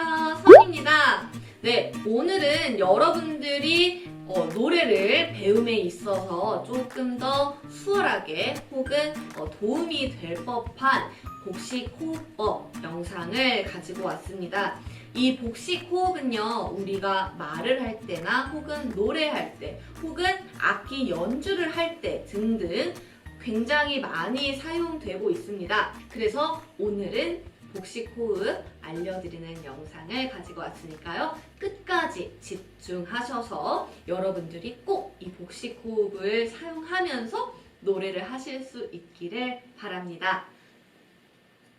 안녕하세요. 선입니다. 네, 오늘은 여러분들이 어, 노래를 배움에 있어서 조금 더 수월하게 혹은 어, 도움이 될 법한 복식 호흡법 영상을 가지고 왔습니다. 이 복식 호흡은요, 우리가 말을 할 때나 혹은 노래할 때 혹은 악기 연주를 할 때 등등 굉장히 많이 사용되고 있습니다. 그래서 오늘은 복식 호흡 알려드리는 영상을 가지고 왔으니까요. 끝까지 집중하셔서 여러분들이 꼭 이 복식 호흡을 사용하면서 노래를 하실 수 있기를 바랍니다.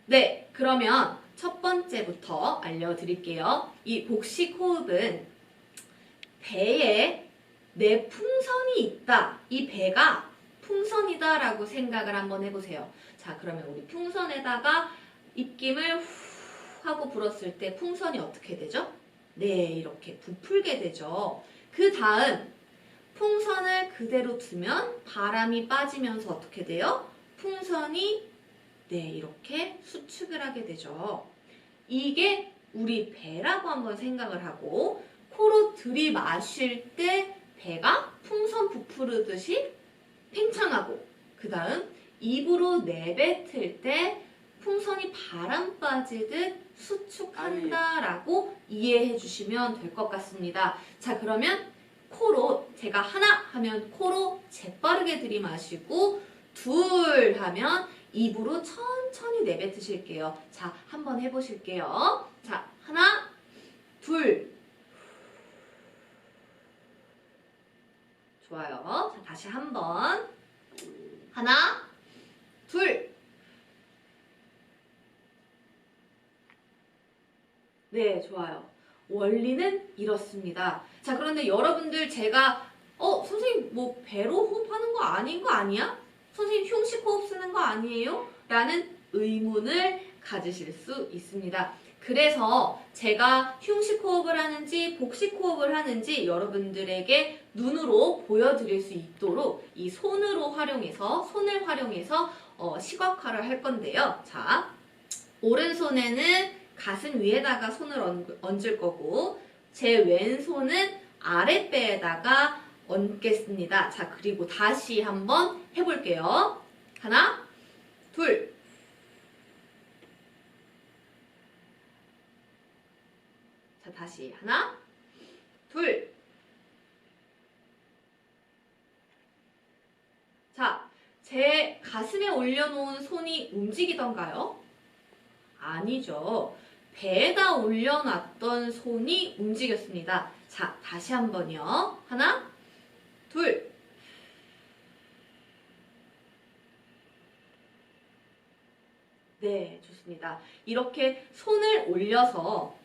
네, 그러면 첫 번째부터 알려드릴게요. 이 복식 호흡은 배에 내 풍선이 있다. 이 배가 풍선이다라고 생각을 한번 해보세요. 자, 그러면 우리 풍선에다가 입김을 후 하고 불었을 때 풍선이 어떻게 되죠? 네, 이렇게 부풀게 되죠. 그 다음, 풍선을 그대로 두면 바람이 빠지면서 어떻게 돼요? 풍선이 네, 이렇게 수축을 하게 되죠. 이게 우리 배라고 한번 생각을 하고 코로 들이마실 때 배가 풍선 부풀듯이 팽창하고 그 다음 입으로 내뱉을 때 풍선이 바람 빠지듯 수축한다라고 이해해 주시면 될 것 같습니다. 자 그러면 코로 제가 하나 하면 코로 재빠르게 들이마시고 둘 하면 입으로 천천히 내뱉으실게요. 자 한번 해보실게요. 자 하나 둘 좋아요. 자 다시 한번 하나 둘 네, 좋아요. 원리는 이렇습니다. 자, 그런데 여러분들 제가 어, 선생님 뭐 배로 호흡하는 거 아닌 거 아니야? 선생님 흉식 호흡 쓰는 거 아니에요? 라는 의문을 가지실 수 있습니다. 그래서 제가 흉식 호흡을 하는지 복식 호흡을 하는지 여러분들에게 눈으로 보여드릴 수 있도록 이 손으로 활용해서 손을 활용해서 어, 시각화를 할 건데요. 자, 오른손에는 가슴 위에다가 손을 얹- 얹을 거고 제 왼손은 아랫배에다가 얹겠습니다. 자, 그리고 다시 한번 해볼게요. 하나, 둘. 자, 다시 하나, 둘. 자, 제 가슴에 올려놓은 손이 움직이던가요? 아니죠. 배에다 올려놨던 손이 움직였습니다. 자, 다시 한 번요. 하나, 둘. 네, 좋습니다. 이렇게 손을 올려서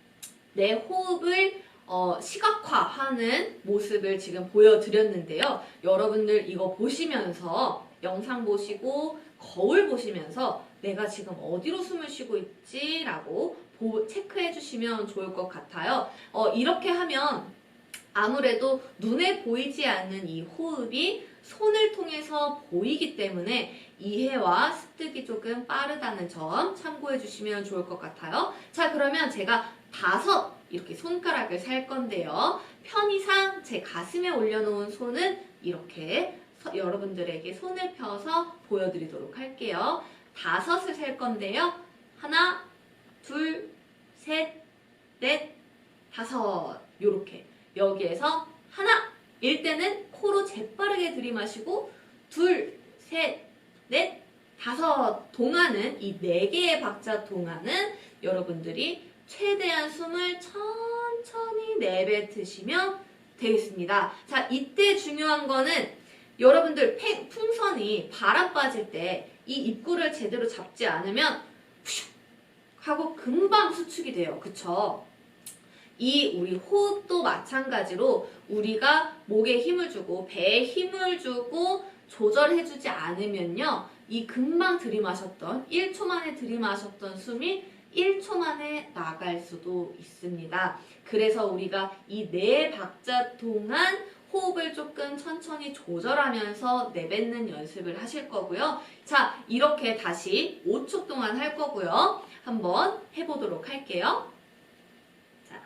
내 호흡을 어, 시각화하는 모습을 지금 보여드렸는데요. 여러분들 이거 보시면서 영상 보시고 거울 보시면서 내가 지금 어디로 숨을 쉬고 있지라고 보- 체크해 주시면 좋을 것 같아요. 어, 이렇게 하면 아무래도 눈에 보이지 않는 이 호흡이 손을 통해서 보이기 때문에 이해와 습득이 조금 빠르다는 점 참고해 주시면 좋을 것 같아요. 자, 그러면 제가 다섯 이렇게 손가락을 살 건데요. 편의상 제 가슴에 올려놓은 손은 이렇게 서- 여러분들에게 손을 펴서 보여드리도록 할게요. 다섯을 셀 건데요. 하나, 둘, 셋, 넷, 다섯. 요렇게. 여기에서 하나, 일 때는 코로 재빠르게 들이마시고 둘, 셋, 넷, 다섯 동안은 이 네 개의 박자 동안은 여러분들이 최대한 숨을 천천히 내뱉으시면 되겠습니다. 자, 이때 중요한 거는 여러분들 팽- 풍선이 바람 빠질 때 이 입구를 제대로 잡지 않으면 푸슉 하고 금방 수축이 돼요. 그쵸? 이 우리 호흡도 마찬가지로 우리가 목에 힘을 주고 배에 힘을 주고 조절해주지 않으면요. 이 금방 들이마셨던 1초 만에 들이마셨던 숨이 1초 만에 나갈 수도 있습니다. 그래서 우리가 이 네 박자 동안 호흡을 조금 천천히 조절하면서 내뱉는 연습을 하실 거고요. 자, 이렇게 다시 5초 동안 할 거고요. 한번 해보도록 할게요. 자,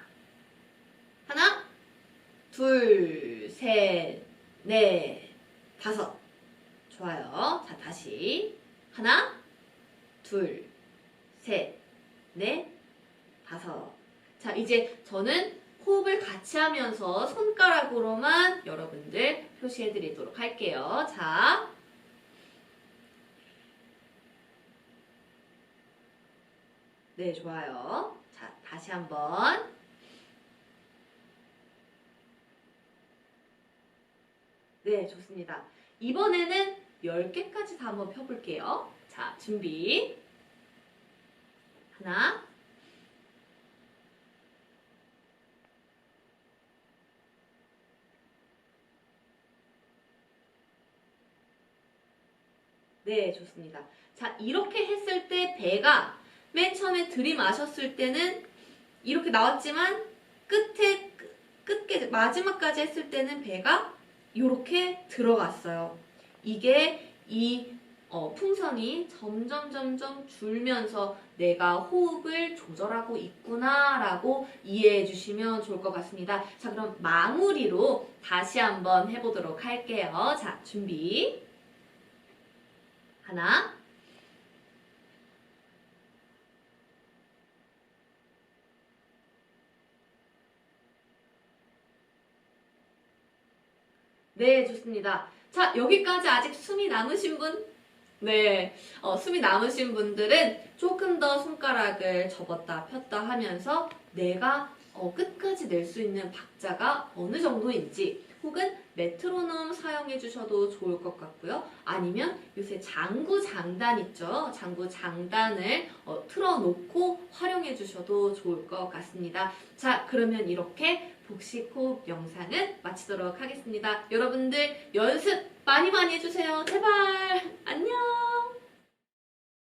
하나, 둘, 셋, 넷, 다섯. 좋아요. 자, 다시. 하나, 둘, 셋, 넷, 다섯. 자, 이제 저는 호흡을 같이 하면서 손가락으로만 여러분들 표시해 드리도록 할게요. 자. 네, 좋아요. 자, 다시 한번. 네, 좋습니다. 이번에는 10개까지 다 한번 펴볼게요. 자, 준비. 하나. 네, 좋습니다. 자, 이렇게 했을 때 배가 맨 처음에 들이마셨을 때는 이렇게 나왔지만 끝에 끝, 끝 마지막까지 했을 때는 배가 이렇게 들어갔어요. 이게 이 어, 풍선이 점점 점점 줄면서 내가 호흡을 조절하고 있구나라고 이해해 주시면 좋을 것 같습니다. 자, 그럼 마무리로 다시 한번 해보도록 할게요. 자, 준비. 하나. 네, 좋습니다. 자, 여기까지 아직 숨이 남으신 분? 네, 어, 숨이 남으신 분들은 조금 더 손가락을 접었다 폈다 하면서 내가 어, 끝까지 낼 수 있는 박자가 어느 정도인지 혹은 메트로놈 사용해 주셔도 좋을 것 같고요. 아니면 요새 장구 장단 있죠? 장구 장단을 어, 틀어놓고 활용해 주셔도 좋을 것 같습니다. 자, 그러면 이렇게 복식 호흡 영상은 마치도록 하겠습니다. 여러분들 연습 많이 많이 해주세요. 제발!